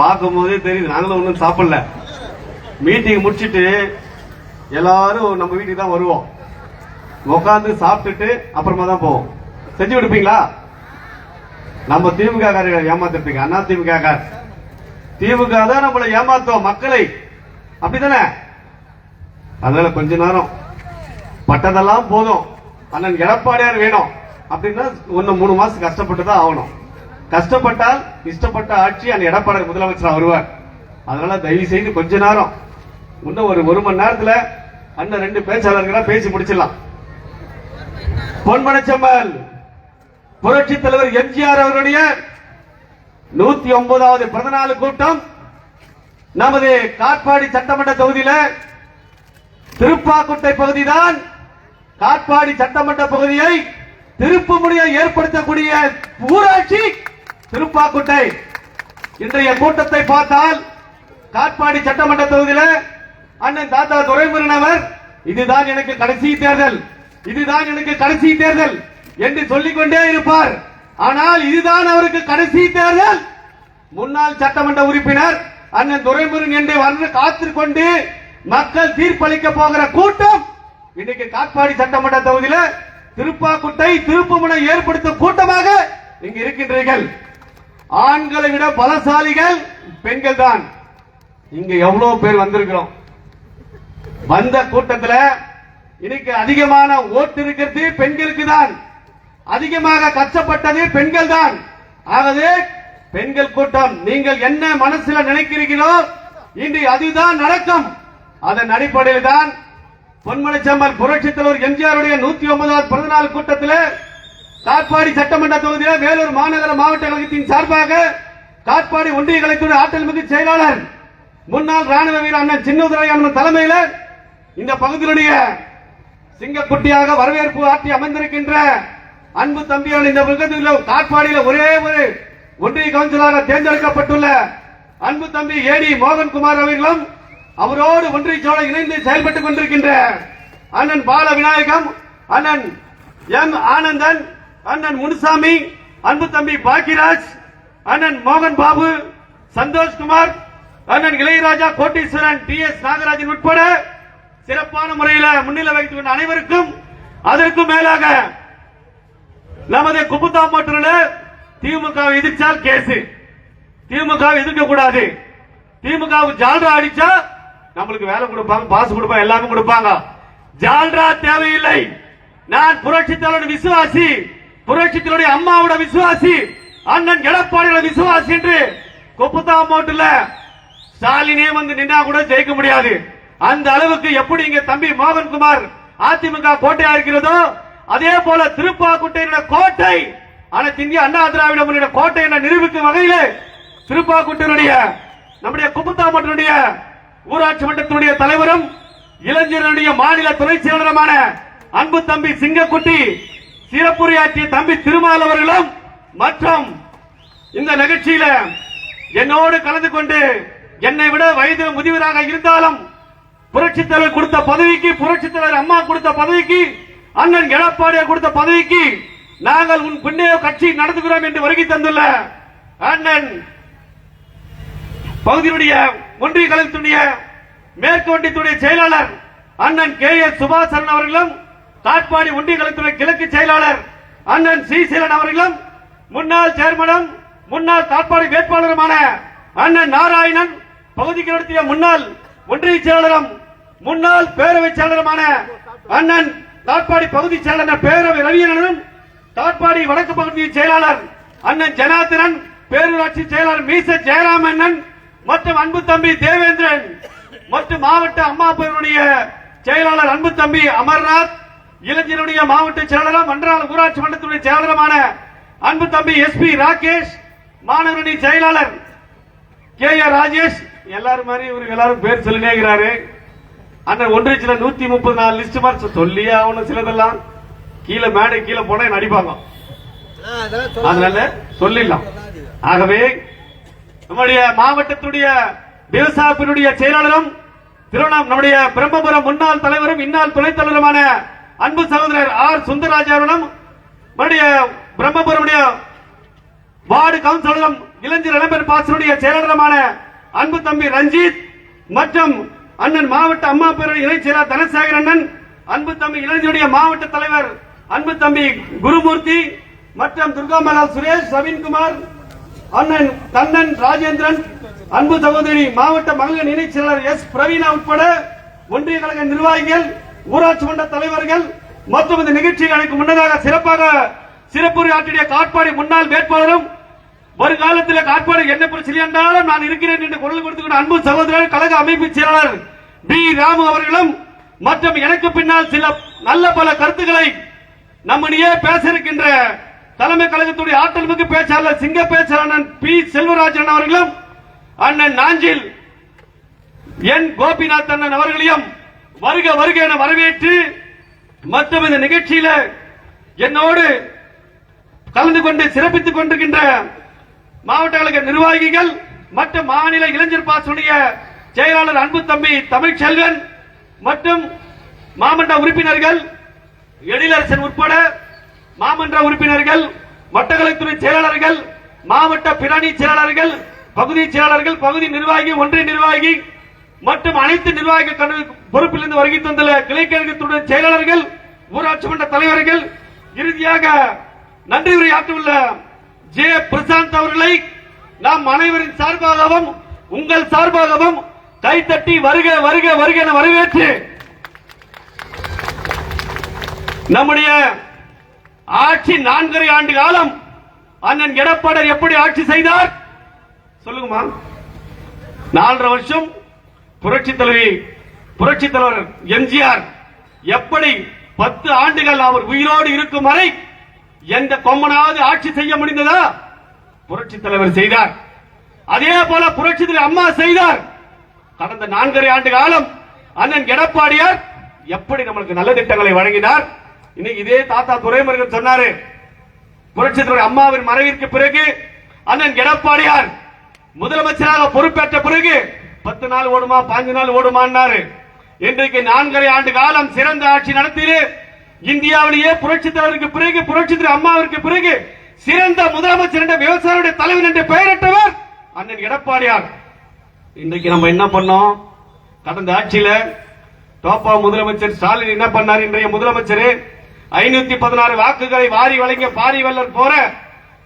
பார்க்கும் போதே தெரியுது. நாங்களும் ஒன்றும் சாப்பிடல. மீட்டிங் முடிச்சுட்டு எல்லாரும் நம்ம வீட்டுக்கு தான் வருவோம். உட்காந்து சாப்பிட்டுட்டு அப்புறமா தான் போவோம். செஞ்சு கொடுப்பீங்களா? நம்ம திமுக காரர்கள் ஏமாத்திருப்பீங்க. அண்ணா திமுக கார். திமுக தான் நம்மளை ஏமாத்துவோம் மக்களை. அப்படிதானே அதனால கொஞ்ச நேரம் பட்டதெல்லாம் போதும். அண்ணன் எடப்பாடியார் வேணும். அப்படின்னா ஒன்னு மூணு மாசம் கஷ்டப்பட்டு தான் ஆகணும். கஷ்டப்பட்டால் இஷ்டப்பட்ட ஆட்சி அந்த எடப்பாடி முதலமைச்சர் வருவார். அதனால தயவு செய்து கொஞ்ச நேரம் இன்னும் ஒரு ஒரு மணி நேரத்துல அண்ணன் ரெண்டு பேச்சாளர்களா பேசி முடிச்சிடலாம். பொன்மனச்செம்மல் புரட்சி தலைவர் எம்ஜிஆர் அவருடைய நூத்தி ஒன்பதாவது பிறந்தநாள் கூட்டம் நமது காட்பாடி சட்டமன்ற தொகுதியில திருப்பாக்குட்டை பகுதிதான் காட்பாடி சட்டமன்ற பகுதியை திருப்பு முனையை ஏற்படுத்தக்கூடிய ஊராட்சி திருப்பாக்குட்டை. இன்றைய கூட்டத்தை பார்த்தால் காட்பாடி சட்டமன்ற தொகுதியில் அண்ணன் தாத்தா துரைமுருகன் அவர் இதுதான் எனக்கு கடைசி தேர்தல். இதுதான் எனக்கு கடைசி தேர்தல் என்று சொல்லிக்கொண்டே இருப்பார். ஆனால் இதுதான் அவருக்கு கடைசி தேர்தல். முன்னாள் சட்டமன்ற உறுப்பினர் அண்ணன் துரைமுருகன் என்று வந்து காத்துக்கொண்டு மக்கள் தீர்ப்பளிக்க போகிற கூட்டம் இன்னைக்கு காட்பாடி சட்டமன்ற தொகுதியில் திருப்பாக்குட்டை திருப்புமுனை ஏற்படுத்தும் கூட்டமாக இங்கு இருக்கின்றீர்கள். ஆண்களை விட பலசாலிகள் பெண்கள் தான் இங்க எவ்வளவு பேர் வந்திருக்கிறோம். வந்த கூட்டத்தில் இன்னைக்கு அதிகமான ஓட்டு இருக்கிறது பெண்களுக்கு தான் அதிகமாக கஷ்டப்பட்டது பெண்கள் தான் ஆகவே பெண்கள் கூட்டம் நீங்கள் என்ன மனசுல நினைக்கிறீர்களோ இன்று அதுதான் நடக்கும். அதன் அடிப்படையில் தான் பொன்மலைச்சம்பல் புரட்சித்தலைவர் எம்ஜிஆருடைய நூத்தி ஒன்பதாவது பிறந்தநாள் கூட்டத்தில் காட்பாடி சட்டமன்ற தொகுதியில் வேலூர் மாநகர மாவட்ட கழகத்தின் சார்பாக காட்பாடி ஒன்றிய கலைத்துறை ஆற்றல் மிகு செயலாளர் முன்னாள் ராணுவ வீரர் அண்ணன் சின்னதுரை அண்ணன் தலைமையில் இந்த பகுதியினுடைய சிங்கக்குட்டியாக வரவேற்பு ஆற்றி அமைந்திருக்கின்ற அன்பு தம்பியால் இந்த பகுதியில் காட்பாடியில் ஒரே ஒரு ஒன்றிய கவுன்சிலராக தேர்ந்தெடுக்கப்பட்டுள்ள அன்பு தம்பி ஏடி மோகன்குமார் அவர்களும் அவரோடு ஒன்றிய சோழ இணைந்து செயல்பட்டுக் கொண்டிருக்கின்ற அண்ணன் பால விநாயகம் அண்ணன் எம் ஆனந்தன் அண்ணன் முனுசாமி அன்பு தம்பி பாக்கியராஜ் அண்ணன் மோகன் பாபு சந்தோஷ்குமார் அண்ணன் இளையராஜா கோட்டீஸ்வரன் டி எஸ் நாகராஜன் உட்பட சிறப்பான முறையில் முன்னிலை வைத்துக் கொண்ட அனைவருக்கும் அதற்கும் மேலாக நமது குப்புத்தாம்பட்டூர்ல திமுக எதிர்த்தால் கேஸ் திமுக எதிர்க்க கூடாது. திமுக ஜால்ரா அடிச்சா நம்மளுக்கு வேலை கொடுப்பாங்க பாஸ் கொடுப்பாங்க எல்லாமே கொடுப்பாங்க. ஜால்ரா தேவையில்லை. நான் புரட்சி தலைவர் விசுவாசி. புரட்சித்தினுடைய அம்மாவோட விசுவாசி அண்ணன் எடப்பாடியோட விசுவாசி என்று குப்புத்தாம்பட்டூர்ல ஸ்டாலினே வந்து நின்னா கூட ஜெயிக்க முடியாது. அந்த அளவுக்கு எப்படி இங்க தம்பி மோகன்குமார் அதிமுக கோட்டையா இருக்கிறதோ அதே போல திருப்பாக்குட்டையினுடைய கோட்டை அனைத்து இந்திய அண்ணா திராவிட முன்னேற்ற கோட்டை என நிரூபிக்கும் வகையில் திருப்பாக்குட்டையினுடைய நம்முடைய குப்புத்தாமட்டனுடைய ஊராட்சி மன்றத்தினுடைய தலைவரும் இளைஞருடைய மாநில துணை செயலருமான அன்பு தம்பி சிங்கக்குட்டி சிறப்புரையாற்றிய தம்பி திருமால் அவர்களும் மற்றும் இந்த நிகழ்ச்சியில என்னோடு கலந்து கொண்டு என்னை விட வயது முதியவராக இருந்தாலும் புரட்சி தலைவர் கொடுத்த பதவிக்கு புரட்சி தலைவர் அம்மா கொடுத்த பதவிக்கு அண்ணன் எடப்பாடியார் கொடுத்த பதவிக்கு நாங்கள் உன் பின்னே கட்சி நடத்துகிறோம் என்று வருகை தந்துள்ள அண்ணன் பகுதியினுடைய ஒன்றிய கழகத்தினுடைய மேற்கு ஒன்றியத்துடைய செயலாளர் அண்ணன் கே எஸ் சுபாசரன் அவர்களும் காட்பாடி ஒன்றிய கழகத்துடைய கிழக்கு செயலாளர் அண்ணன் ஸ்ரீசீலன் அவர்களும் முன்னாள் சேர்மனும் முன்னாள் காட்பாடி வேட்பாளருமான அண்ணன் நாராயணன் பகுதிக்கு நடத்திய முன்னாள் ஒன்றிய செயலாளரும் முன்னாள் பேரவை செயலருமான அண்ணன் காட்பாடி பகுதி செயலாளர் பேரவை ரவியனும் காட்பாடி வடக்கு பகுதி செயலாளர் அண்ணன் ஜனார்தனன் பேரூராட்சி செயலாளர் மீச ஜெயராமண்ணன் மற்றும் அன்பு தம்பி தேவேந்திரன் மற்றும் மாவட்ட அம்மா பேருடைய செயலாளர் அன்பு தம்பி அமர்நாத் இளைஞருடைய மாவட்ட செயலாளரும் மன்றால் ஊராட்சி மன்றத்துடைய செயலாளருமான அன்பு தம்பி எஸ் பி ராகேஷ் மாணவரணி செயலாளர் கே ஆர் ராஜேஷ். எல்லாரும் மாதிரி இவருக்கு எல்லாரும் பேர் சொல்லினே இருக்கிறாரு. அண்ணன் சில நூத்தி முப்பது நாலு லிஸ்ட் மாதிரி சொல்லியே ஆகணும் சிலதெல்லாம். கீழே மேடை கீழே போனா நடிப்பாங்க அதனால சொல்லிடலாம். ஆகவே நம்முடைய மாவட்டத்துடைய விவசாயத்தினுடைய செயலாளரும் திருவண்ணாமலை நம்முடைய பிரம்மபுரம் முன்னாள் தலைவரும் இந்நாள் துணைத் தலைவருமான அன்பு சகோதரர் ஆர் சுந்தரராஜாவிடம் அவர்களும் பிரம்மபுரமுடைய வார்டு கவுன்சிலரும் இளைஞர் இளம்பெண் பாசனுடைய செயலாளருமான அன்பு தம்பி ரஞ்சித் மற்றும் அண்ணன் மாவட்ட அம்மா பேரவை இணைச் செயலாளர் தனசேகர் அண்ணன் அன்பு தம்பி இளைஞருடைய மாவட்ட தலைவர் அன்பு தம்பி குருமூர்த்தி மற்றும் துர்காமலா சுரேஷ் சவின்குமார் அண்ணன் கண்ணன் ராஜேந்திரன் அன்பு சகோதரி மாவட்ட மகளிர் இணைச் செயலாளர் எஸ். பிரவீனா உட்பட ஒன்றிய கழக நிர்வாகிகள் ஊராட்சி மன்ற தலைவர்கள் மற்றும் இந்த நிகழ்ச்சியில் எனக்கு முன்னதாக சிறப்பாக சிறப்புரை ஆற்றிய காட்பாடி முன்னாள் வேட்பாளரும் வருகாலத்தில் காட்பாடி என்ன பிரச்சனை என்றாலும் நான் இருக்கிறேன் என்று குரல் கொடுத்துக்கிற அன்பு சகோதரர் கழக அமைப்பு செயலாளர் பி. ராமு அவர்களும் மற்றும் எனக்கு பின்னால் சில நல்ல பல கருத்துக்களை நம்மிடையே பேச இருக்கின்ற தலைமை கழகத்துடைய ஆற்றல் மிகு பேச்சாளர் சிங்க பேச்சாளர் பி. செல்வராஜன் அவர்களும் அண்ணன் நாஞ்சில் என் கோபிநாத் அண்ணன் அவர்களையும் வருக வருக என வரவேற்று மற்றும் இந்த நிகழ்ச்சியில என்னோடு கலந்து கொண்டு சிறப்பித்துக் கொண்டிருக்கின்ற மாவட்ட கழக நிர்வாகிகள் மற்றும் மாநில இளைஞர் பாசனுடைய செயலாளர் அன்பு தம்பி தமிழ்ச்செல்வன் மற்றும் மாமன்ற உறுப்பினர்கள் எழிலரசன் உட்பட மாமன்ற உறுப்பினர்கள் மட்டக்களத்துறை செயலாளர்கள் மாவட்ட பிராணி செயலாளர்கள் பகுதி செயலாளர்கள் பகுதி நிர்வாகி ஒன்றிய நிர்வாகி மற்றும் அனைத்து நிர்வாகிகள் பொறுப்பிலிருந்து வருகை தந்துள்ள கிளைக்கழகத்துடைய செயலாளர்கள் ஊராட்சி மன்ற தலைவர்கள் இறுதியாக நன்றி உரையாற்றியுள்ள ஜே. பிரசாந்த் அவர்களை நாம் அனைவரின் சார்பாகவும் உங்கள் சார்பாகவும் கைத்தட்டி வருக வருக வருக என வரவேற்று நம்முடைய ஆட்சி நான்கரை ஆண்டு காலம் அண்ணன் எடப்பாடி எப்படி ஆட்சி செய்தார்? சொல்லுங்கம்மா. நாலரை வருஷம் புரட்சி தலைவி புரட்சி தலைவர் எம்ஜிஆர் எப்படி பத்து ஆண்டுகள் அவர் உயிரோடு இருக்கும் வரை எந்த கொம்மனாவது ஆட்சி செய்ய முடிந்ததா? புரட்சி தலைவர் செய்தார். அதே போல புரட்சி தலைவர் அம்மா செய்தார். கடந்த நான்கரை ஆண்டு காலம் அண்ணன் எடப்பாடியார் எப்படி நம்மளுக்கு நல்ல திட்டங்களை வழங்கினார். இன்னைக்கு இதே தாத்தா துரைமுருகன் சொன்னாரு புரட்சி தலைவர் அம்மாவின் மறைவிற்கு பிறகு அண்ணன் எடப்பாடியார் முதலமைச்சராக பொறுப்பேற்ற பிறகு பத்து நாள் ஓடுமா பாஞ்சு நாள் ஓடுமான்னாரு. இன்றைக்கு நான்கரை ஆண்டு காலம் சிறந்த ஆட்சி நடத்தியது இந்தியாவிலேயே புரட்சி தலைவருக்கு பிறகு புரட்சி தலைவர் அம்மாவிற்கு பிறகு சிறந்த முதலமைச்சர் என்ற விவசாயியுடைய தலைவர் என்று பெயரிட்டவர் அண்ணன் எடப்பாடியார். இன்றைக்கு நம்ம என்ன பண்ணோம்? கடந்த ஆட்சியில டோப்பா முதலமைச்சர் ஸ்டாலின் என்ன பண்ணார்? இன்றைய முதலமைச்சர் ஐநூத்தி பதினாறு வாக்குகளை வாரி வழங்கிய பாரி வல்லர் போற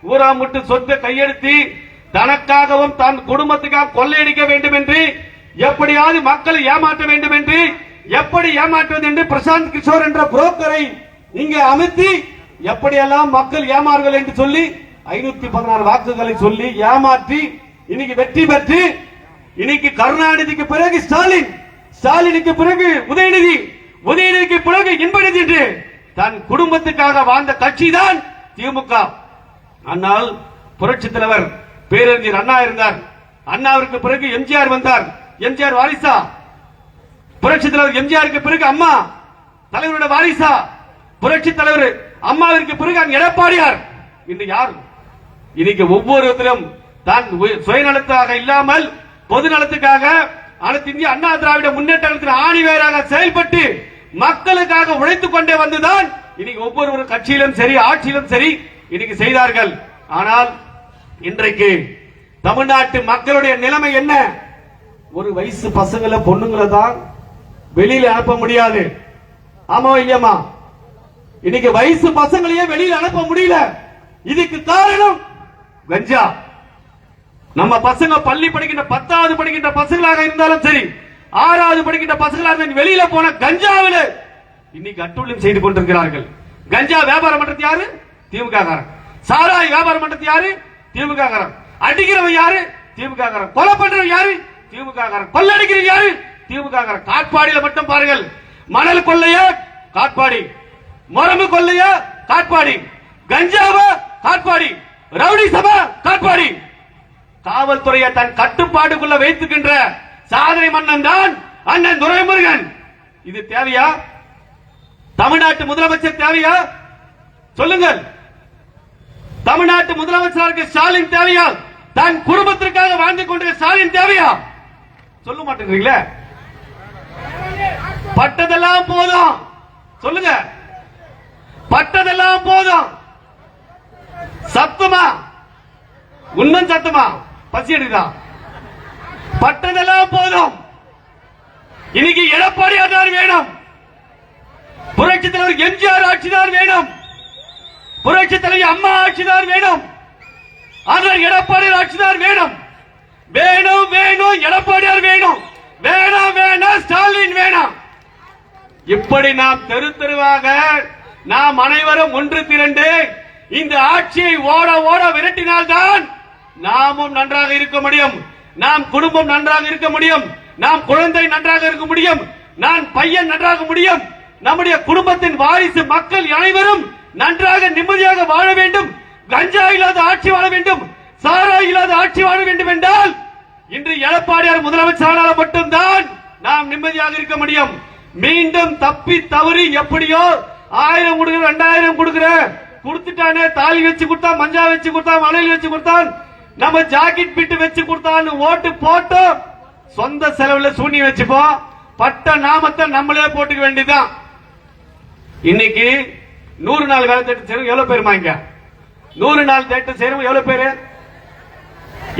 ஊராமுட்டு சொத்தை கையெழுத்தி தனக்காகவும் தன் குடும்பத்துக்காக கொள்ளையடிக்க வேண்டும் என்று எப்படியாவது மக்களை ஏமாற்ற வேண்டும் என்று எப்படி ஏமாற்றுவது என்று பிரசாந்த் கிஷோர் என்ற புரோக்கரை இங்கே அமர்த்தி எப்படியெல்லாம் மக்கள் ஏமாறுகள் என்று சொல்லி ஐநூத்தி பதினாறு வாக்குகளை சொல்லி ஏமாற்றி இன்னைக்கு வெற்றி பெற்று இன்னைக்கு கருணாநிதிக்கு பிறகு ஸ்டாலின் ஸ்டாலினுக்கு பிறகு உதயநிதி உதயநிதிக்கு பிறகு இன்பநிதி என்று தன் குடும்பத்துக்காக வாழ்ந்த கட்சி தான் திமுக. ஆனால் புரட்சி தலைவர் பேரறிஞர் அண்ணா இருந்தார். அண்ணாவிற்கு பிறகு எம்ஜிஆர் வந்தார். எம்ஜிஆர் வாரிசா. புரட்சி தலைவர் எம்ஜிஆருக்கு பிறகு அம்மா. தலைவரோட வாரிசா. புரட்சி தலைவர் அம்மாவிற்கு பிறகு அங்க எடப்பாடியார். இன்று யார்? இன்னைக்கு ஒவ்வொருத்தரும் தான் சுயநலத்தாக இல்லாமல் பொது நலத்துக்காக அனைத்து இந்திய அண்ணா திராவிட முன்னேற்றத்தின் ஆணிவேராக செயல்பட்டு மக்களுக்காக உழைத்துக் கொண்டே வந்துதான் இன்னைக்கு ஒவ்வொரு கட்சியிலும் சரி ஆட்சியிலும் சரி இன்னைக்கு செய்தார்கள். ஆனால் இன்றைக்கு தமிழ்நாட்டு மக்களுடைய நிலைமை என்ன? ஒரு வயசு பசங்களை பொண்ணுங்களை தான் வெளியில அனுப்ப முடியாது. ஆமா இல்லையம்மா இன்னைக்கு வயசு பசங்களையே வெளியில அனுப்ப முடியல. இதுக்கு காரணம் கஞ்சா. நம்ம பசங்க பள்ளி படிக்கின்ற பத்தாவது படிக்கின்ற பசங்களாக இருந்தாலும் சரி ஆறாவது படிக்கின்ற பசங்களாக இருந்தாலும் வெளியில போன கஞ்சாவில் இன்னைக்கு அட்டுழியம் செய்து கொண்டிருக்கிறார்கள். கஞ்சா வியாபாரம் பண்றது யாரு? திமுக காரன் சாராய் வியாபாரம் பண்றது யாரு? திமுக காரன் அடிக்கிறவன் யாரு? திமுக காரன் கொலை பண்றவன் யாரு? திமுக காரன் யாரு? திமுக காட்பாடியில மட்டும் பாருங்கள். மணல் கொள்ளையா? காட்பாடி. மரபு கொள்ளையா? காட்பாடி. கஞ்சாவா? காட்பாடி. ரவுடி சபா? காட்பாடி. காவல்துறையை தன் கட்டுப்பாட்டுக்குள்ள வைத்துக்கின்ற சாதனை மன்னன் தான் அண்ணன் துரைமுருகன். இது தேவையா? தமிழ்நாட்டு முதலமைச்சர் தேவையா? சொல்லுங்கள். தமிழ்நாட்டு முதலமைச்சருக்கு ஸ்டாலின் தேவையா? தன் குடும்பத்திற்காக வாழ்ந்து கொண்டிருக்க ஸ்டாலின் தேவையா? சொல்ல மாட்டேங்கிறீங்களே? பட்டதெல்லாம் போதும். சொல்லுங்க. பட்டதெல்லாம் போதும். சத்தமா? இன்னும் சத்தமா? பசி எடுக்குதா? பட்டதெல்லாம் போதும். இன்னைக்கு எடப்பாடியார் தான் வேணும். புரட்சி தலைவர் எம்ஜிஆர் ஆட்சி தான் வேணும். புரட்சி தலைவர் அம்மா ஆட்சி தான் வேணும். ஆனால் எடப்பாடி ஆட்சி தான் வேணும். வேணும் வேணும் எடப்பாடியார் வேணும். வேணாம் வேணாம் ஸ்டாலின் வேணாம். இப்படி நாம் தெரு தெருவாக நாம் அனைவரும் ஒன்று திரண்டு இந்த ஆட்சியை ஓட ஓட விரட்டினால்தான் நாமும் நன்றாக இருக்க முடியும். நாம் குடும்பம் நன்றாக இருக்க முடியும். நாம் குழந்தை நன்றாக இருக்க முடியும். நான் பையன் நன்றாக முடியும். நம்முடைய குடும்பத்தின் வாரிசு மக்கள் அனைவரும் நன்றாக நிம்மதியாக வாழ வேண்டும். கஞ்சா இல்லாத ஆட்சி வாழ வேண்டும். சாரா இல்லாத ஆட்சி வாழ வேண்டும் என்றால் இன்று எடப்பாடியார் முதலமைச்சரானால் மட்டும்தான் நாம் நிம்மதியாக இருக்க முடியும். மீண்டும் தப்பி தவறி எப்படியோ ஆயிரம் கொடுக்குற ரெண்டாயிரம் கொடுக்குற கொடுத்துட்டானே தாலி வச்சு கொடுத்தா மஞ்சா வச்சு கொடுத்தா மலையில் வச்சு கொடுத்தான் நம்ம ஜாக்கெட் பிட்டு வச்சு கொடுத்தான்னு ஓட்டு போட்டு சொந்த செலவுல சூனி வச்சுப்போம். பட்ட நாமத்தை நம்மளே போட்டுக்க வேண்டியதுதான். இன்னைக்கு நூறு நாள் வேலை திட்டம் செய்யறவங்க எவ்வளவு பேருமா இங்க நூறு நாள் திட்டம் செய்யறவங்க எவ்வளவு பேரு?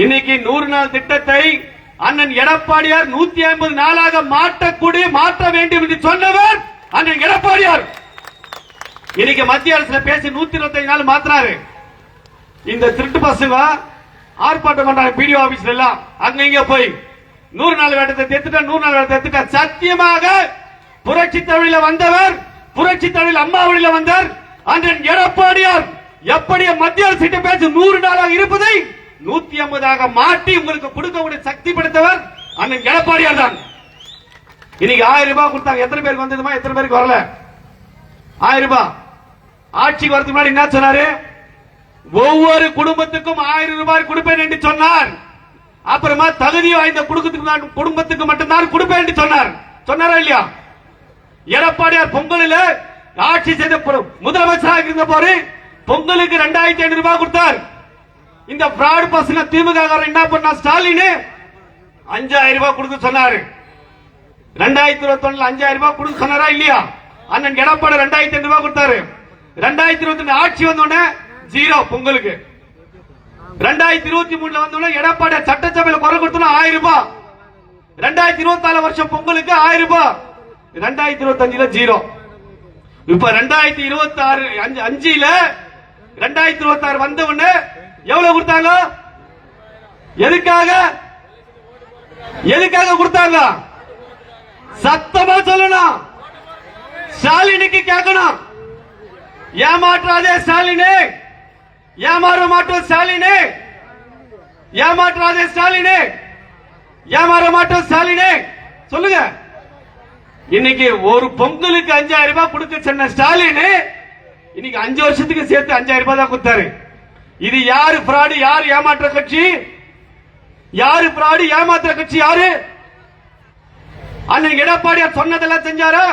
இன்னைக்கு நூறு நாள் திட்டத்தை அண்ணன் எடப்பாடியார் நூத்தி ஐம்பது நாளாக மாற்றக்கூடிய மாற்ற வேண்டும் என்று சொன்னவர் அண்ணன் எடப்பாடியார். இன்னைக்கு மத்திய அரசுல பேசி நூத்தி இருபத்தி நாள் மாத்தினாரு. இந்த திருட்டு பசங்க ஆர்ப்பாட்டம் பண்றாங்க பிடிஓ ஆபீஸ்ல எல்லாம். அங்க இங்க போய். நூறு நாள் வேட்டத்தை தெத்துட்டா நூறு நாள் வேட்டத்தை தெத்துட்டா. சத்தியமாக புரட்சி தமிழில வந்தவர் புரட்சி தமிழில் அம்மா வழியில வந்தார் அண்ணன் எடப்பாடியார். எப்படி மத்திய அரசு பேசி நூறு நாளாக இருப்பதை நூத்தி ஐம்பதாக மாற்றி உங்களுக்கு கொடுக்கக்கூடிய சக்தி படைத்தவர் அண்ணன் எடப்பாடியார் தான். இன்னைக்கு ஆயிரம் ரூபாய் கொடுத்தாங்க. எத்தனை பேருக்கு வந்ததுமா? எத்தனை பேருக்கு வரல? ஆயிரம் ரூபாய். ஆட்சிக்கு வரதுக்கு முன்னாடி என்ன சொன்னாரு? ஒவ்வொரு குடும்பத்துக்கும் ஆயிரம் ரூபாய் கொடுப்பேன் என்று சொன்னார். அப்புறமா தகுதி வாய்ந்த குடும்பத்துக்கு நான் குடும்பத்துக்கு மட்டும்தான் கொடுப்பேன் என்று சொன்னார். சொன்னாரா இல்லையா? எடப்பாடியார் பொங்கலில் ஆட்சி செய்த முதலமைச்சராக இருந்த போது பொங்கலுக்கு ரெண்டாயிரத்தி ஐநூறு ரூபாய் கொடுத்தார். இந்த பிராடு பசங்க திமுக என்ன பண்ணா? ஸ்டாலின்? அஞ்சாயிரம் ரூபாய் கொடுக்க சொன்னாரு. ரெண்டாயிரத்தி இருபத்தி ஒண்ணுல அஞ்சாயிரம் ரூபாய் கொடுக்க சொன்னாரா இல்லையா? அண்ணன் எடப்பாடி ரெண்டாயிரத்தி ஐநூறு ரூபாய் கொடுத்தாரு. ரெண்டாயிரத்தி இருபத்தி ஒண்ணு ஆட்சி வந்தோடனே ஜீரோ பொங்கலுக்கு. ரெண்டாயிரத்தி இருபத்தி மூணுல வந்தோடனே எடப்பாடி சட்டசபையில குரல் கொடுத்தோம் ஆயிரம் ரூபாய். ரெண்டாயிரத்தி இருபத்தி நாலு வருஷம் பொங்கலுக்கு ஆயிரம் ரூபாய். ரெண்டாயிரத்தி இருபத்தி அஞ்சுல ஜீரோ. இப்ப ரெண்டாயிரத்தி இருபத்தி ஆறு அஞ்சு அஞ்சுல ரெண்டாயிரத்தி இருபத்தி ஆறு வந்த உடனே எவ்வளவு கொடுத்தாங்க? எதுக்காக? எதுக்காக கொடுத்தாங்க? சத்தமா சொல்லணும். ஸ்டாலினுக்கு கேட்கணும். ஏமாற்றாதே ஸ்டாலினே. ஏமாற மாட்டோம் ஸ்டாலினே. ஏமாற்றாதே ஸ்டாலினே. ஏமாற மாட்டோம் ஸ்டாலினே. சொல்லுங்க. இன்னைக்கு ஒரு பொங்கலுக்கு அஞ்சாயிரம் ரூபாய் கொடுக்க சொன்ன ஸ்டாலின் இன்னைக்கு அஞ்சு வருஷத்துக்கு சேர்த்து அஞ்சாயிரம் ரூபாய் தான் கொடுத்தாரு. இது யாரு பிராடு யாரு ஏமாற்ற கட்சி? யாரு பிராடு ஏமாத்துற கட்சி யாரு? அண்ணன் எடப்பாடியார் சொன்னதெல்லாம் செஞ்சாரா?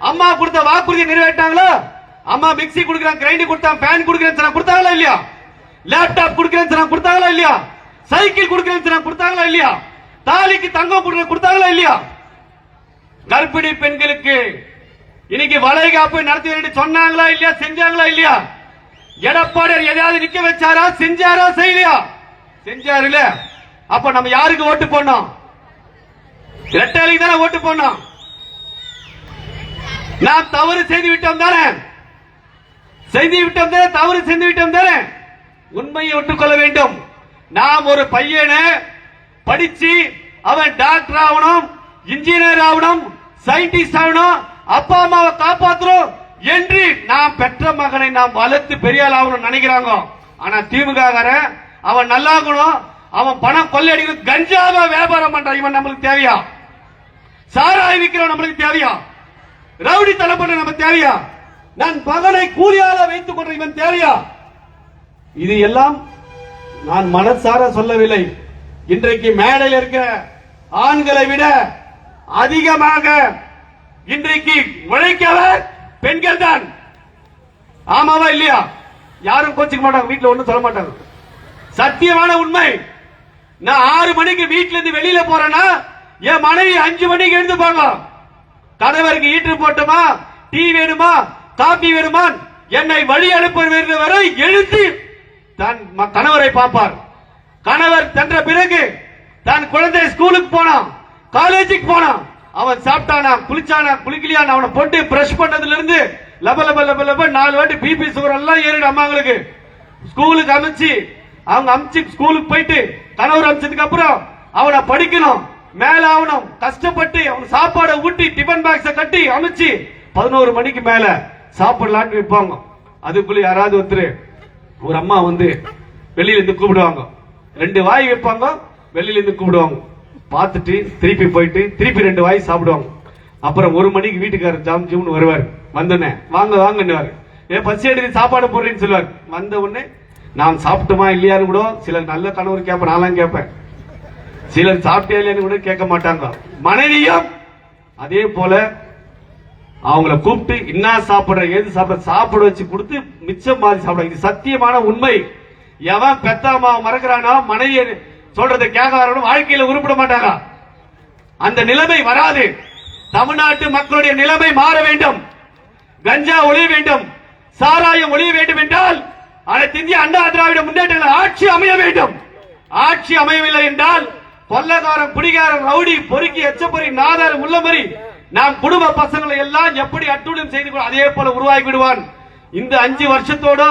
அம்மா கொடுத்த வாக்குறுதி நிறைவேற்றாங்களா அம்மா மிக்ஸி கொடுக்குறான் கிரைண்டர் கொடுத்தான் பேன் கொடுக்குறேன் கொடுத்தாங்களா இல்லையா? லேப்டாப் கொடுக்குறேன்னு சொன்னா கொடுத்தாங்களா இல்லையா? சைக்கிள் கொடுக்குறேன்னு சொன்னா கொடுத்தாங்களா இல்லையா? தாலிக்கு தங்கம் கொடுக்குற கொடுத்தாங்களா இல்லையா? கர்ப்பிணி பெண்களுக்கு இன்னைக்கு வளைகாப்பு நடத்தி சொன்னாங்களா இல்லையா செஞ்சாங்களா இல்லையா? எடப்பாடியார் எதையாவது நிக்க வச்சாரா? செஞ்சாரா? செய்யலையா? செஞ்சாரு இல்ல அப்ப நம்ம யாருக்கு ஓட்டு போடணும்? இரட்டைக்கு தானே ஓட்டு போடணும்? நாம் தவறு செய்து விட்டோம் தானே? செய்து விட்டோம் தானே? தவறு செய்து விட்டோம் தானே? உண்மையை ஒட்டுக்கொள்ள வேண்டும். நாம் ஒரு பையனை படிச்சு அவன் டாக்டர் ஆகணும் இன்ஜினியர் ஆகணும் சயின்டிஸ்ட் ஆகணும் அப்பா அம்மாவை காப்பாற்றுறோம் என்று நாம் பெற்ற மகனை நாம் வளர்த்து பெரிய ஆள் ஆகணும் நினைக்கிறாங்க. ஆனா திமுக காரன் அவன் நல்லாகணும் அவன் பணம் கொள்ளையடிக்கணும் கஞ்சாவை வியாபாரம் பண்றான். இவன் நம்மளுக்கு தேவையா? சாராய் விற்கிறவன் நம்மளுக்கு தேவையா? ரவுடி தலை பண்ண நம்ம தேவையா? நான் மகனை கூலியால வைத்துக் கொண்ட இவன் தேவையா? இது எல்லாம் நான் மனசார சொல்லவில்லை. இன்றைக்கு மேடையில் இருக்கிற ஆண்களை விட அதிகமாக இன்றைக்கு உழைக்கவர் பெண்கள் தான். ஆமாவா இல்லையா? யாரும் கோச்சிக்க மாட்டாங்க வீட்டுல ஒண்ணும் சொல்ல மாட்டாங்க. சத்தியமான உண்மை. நான் ஆறு மணிக்கு வீட்டுல இருந்து வெளியில போறேன்னா என் மனைவி அஞ்சு மணிக்கு எழுந்து எழுந்துப்பாங்க கணவருக்கு ஈட்டு போட்டுமா டீ வேணுமா காபி வேணுமா என்னை வழி அனுப்ப வேண்டும் வரை எழுந்து தன் ம- கணவரை பார்ப்பார். கணவர் சென்ற பிறகு தன் குழந்தை ஸ்கூலுக்கு போனான் காலேஜுக்கு போனான். அவன் சாப்பிட்டானா குளிச்சானா குளிக்கலையா அவனை போட்டு பிரஷ் பண்ணதுல இருந்து லப லப லப லப நாலு வாட்டி பிபி சுகர் எல்லாம் ஏறிடும் அம்மாங்களுக்கு ஸ்கூலுக்கு அமைச்சு அவங்க அமைச்சு ஸ்கூலுக்கு போயிட்டு கணவர் அமைச்சதுக்கு அப்புறம் அவனை படிக்கணும் மேல ஆகணும். கஷ்டப்பட்டு அவன் சாப்பாடை ஊட்டி டிஃபன் பாக்ஸ கட்டி அமைச்சு பதினோரு மணிக்கு மேல சாப்பிடலான்னு வைப்பாங்க அதுக்குள்ள யாராவது ஒருத்தர் ஒரு அம்மா வந்து வெளியில இருந்து கூப்பிடுவாங்க. ரெண்டு வாய் வைப்பாங்க வெளியில இருந்து கூப்பிடுவாங்க. பார்த்துட்டு திருப்பி போயிட்டு திருப்பி ரெண்டு வாய் சாப்பிடுவாங்க. அப்புறம் ஒரு மணிக்கு வீட்டுக்காரர் ஜாம் ஜூம்னு வருவார். வந்தோடனே வாங்க வாங்கன்னுவார் ஏன் பசி எடுத்து சாப்பாடு போடுறேன்னு சொல்லுவார். வந்த உடனே நான் சாப்பிட்டுமா இல்லையான்னு கூட சிலர் நல்ல கணவர் கேட்பேன் நான்லாம் கேட்பேன். சிலர் சாப்பிட்டே இல்லையான்னு கூட கேட்க மாட்டாங்க. மனைவியும் அதே போல அவங்கள கூப்பிட்டு என்ன சாப்பிடுற எது சாப்பிட சாப்பிட வச்சு கொடுத்து மிச்சம் மாதிரி சாப்பிட இது சத்தியமான உண்மை. எவன் பெத்தாமாவை மறக்கிறானா மனைவி சொல்றதை வாழ்க்கையில் வாழ்க்கையில உருப்பிட மாட்டாங்க. அந்த நிலைமை வராது. தமிழ்நாட்டு மக்களுடைய நிலைமை மாற வேண்டும். கஞ்சா ஒழிய வேண்டும். சாராயம் ஒழிய வேண்டும் என்றால் அனைத்து இந்திய அண்ணா திராவிட முன்னேற்ற ஆட்சி அமைய வேண்டும். ஆட்சி அமையவில்லை என்றால் கொள்ளகாரன் குடிகாரன் ரவுடி பொறுக்கி எச்சப்பொறி நாதாரம் உள்ளமரி நாம் குடும்ப பசங்களை எல்லாம் எப்படி அட்டுடன் செய்து அதே போல உருவாக்கி விடுவான். இந்த அஞ்சு வருஷத்தோட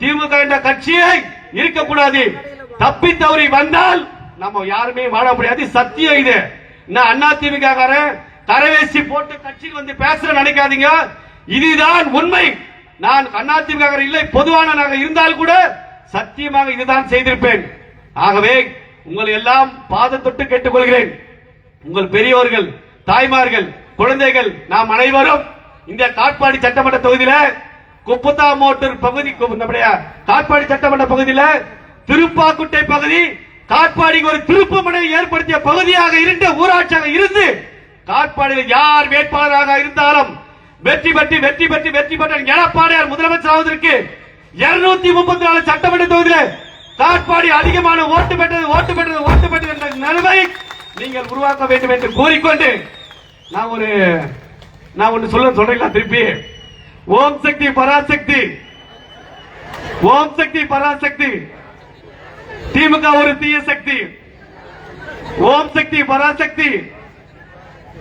திமுக என்ற கட்சியை இருக்கக்கூடாது. தப்பி தவறி வந்தால் நம்ம யாருமே வாழ முடியாது. சத்தியம் இது. நான் அண்ணா திமுக கரவேசி போட்டு கட்சியில் வந்து பேசுற நினைக்காதீங்க. இதுதான் உண்மை. நான் அண்ணா திமுக இல்லை பொதுவான இருந்தால் கூட சத்தியமாக இதுதான் செய்திருப்பேன். ஆகவே உங்களை எல்லாம் பாதம் தொட்டு கேட்டுக்கொள்கிறேன். உங்கள் பெரியோர்கள் தாய்மார்கள் குழந்தைகள் நாம் அனைவரும் இந்த காட்பாடி சட்டமன்ற தொகுதியில குப்புத்தா மோட்டூர் பகுதி கு- நம்முடைய காட்பாடி சட்டமன்ற பகுதியில திருப்பாக்குட்டை பகுதி காட்பாடிக்கு ஒரு திருப்புமனை ஏற்படுத்திய பகுதியாக இருந்த ஊராட்சியாக இருந்து காட்பாடியில் யார் வேட்பாளராக இருந்தாலும் வெற்றி பெற்று வெற்றி பெற்று வெற்றி பெற்ற எடப்பாடியார் முதலமைச்சர் ஆவதற்கு இருநூத்தி முப்பத்தி நாலு சட்டமன்ற தொகுதியில் காட்பாடி அதிகமான ஓட்டு பெற்றது ஓட்டு பெற்றது ஓட்டு பெற்றது என்ற நிலைமை நீங்கள் உருவாக்க வேண்டும் என்று கூறிக்கொண்டு நான் ஒரு நான் ஒன்று சொல்ல சொல்றீங்களா திருப்பி? ஓம் சக்தி பராசக்தி. ஓம் சக்தி பராசக்தி. திமுக ஒரு தீய சக்தி. ஓம் சக்தி பராசக்தி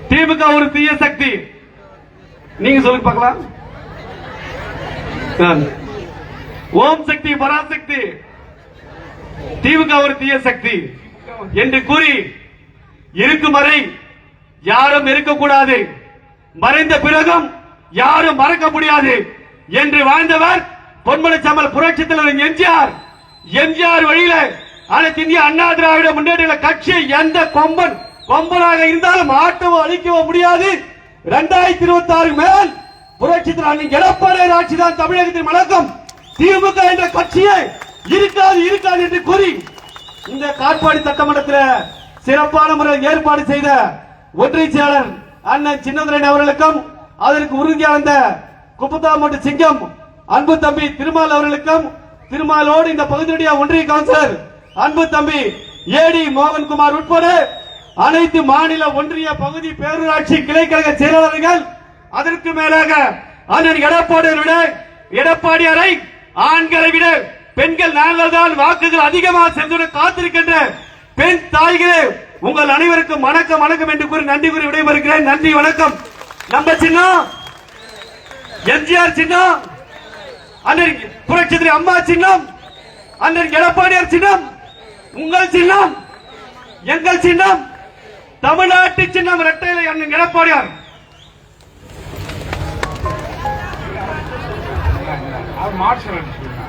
திமுக ஒரு தீய சக்தி. நீங்க சொல்லி பார்க்கலாம். ஓம் சக்தி பராசக்தி திமுக ஒரு தீய சக்தி. என்று கூறி இருக்கும் வரை யாரும் இருக்கக்கூடாது. மறைந்த பிறகும் யாரும் மறக்க முடியாது. என்று வாழ்ந்தவர் பொன்மனச்சாமல் புரட்சி தலைவர் எம்ஜிஆர். எம்ஜிஆர் வழியில அனைத்து இந்திய அண்ணா திராவிட முன்னேற்ற கட்சி எந்த கொம்பன் கொம்பனாக இருந்தாலும் ஆட்டவோ அழிக்கவோ முடியாது. இரண்டாயிரத்தி இருபத்தி ஆறு மேல் புரட்சி தலைவர் எடப்பாடி ஆட்சி தான் தமிழகத்தின் வழக்கம். திமுக என்ற கட்சியை இருக்காது இருக்காது என்று கூறி இந்த காட்பாடி சட்டமன்றத்தில் சிறப்பான முறையில் ஏற்பாடு செய்த ஒற்றை செயலர் அண்ணன் சின்னதுரையன் அவர்களுக்கும் அதற்கு உறுதியாக இருந்த குப்புத்தாமட்டு சிங்கம் அன்பு தம்பி திருமால் அவர்களுக்கும் திருமாலோடு இந்த பகுதியுடைய ஒன்றிய கவுன்சிலர் அன்பு தம்பி ஏடி மோகன்குமார் உட்பட அனைத்து மாநில ஒன்றிய பகுதி பேரூராட்சி கிளைக்கழக செயலாளர்கள் அதற்கு மேலாக அண்ணன் எடப்பாடியை விட எடப்பாடியாரை ஆண்களை விட பெண்கள் நாங்கள் தான் வாக்குகள் அதிகமாக சென்று காத்திருக்கின்ற பெண் தாய்களே உங்கள் அனைவருக்கும் வணக்கம் வணக்கம் என்று கூறி நன்றி கூறி விடைபெறுகிறேன். நன்றி வணக்கம். நம்ம சின்னம் எம்ஜிஆர் சின்னம் அண்ணன் புரட்சித்திரி அம்மா சின்னம் அண்ணன் எடப்பாடியார் சின்னம் உங்கள் சின்னம் எங்கள் சின்னம் தமிழ்நாட்டு சின்னம் இரட்டையிலை அண்ணன் எடப்பாடியார். அவர் மார்ஷல் அடிச்சுருங்க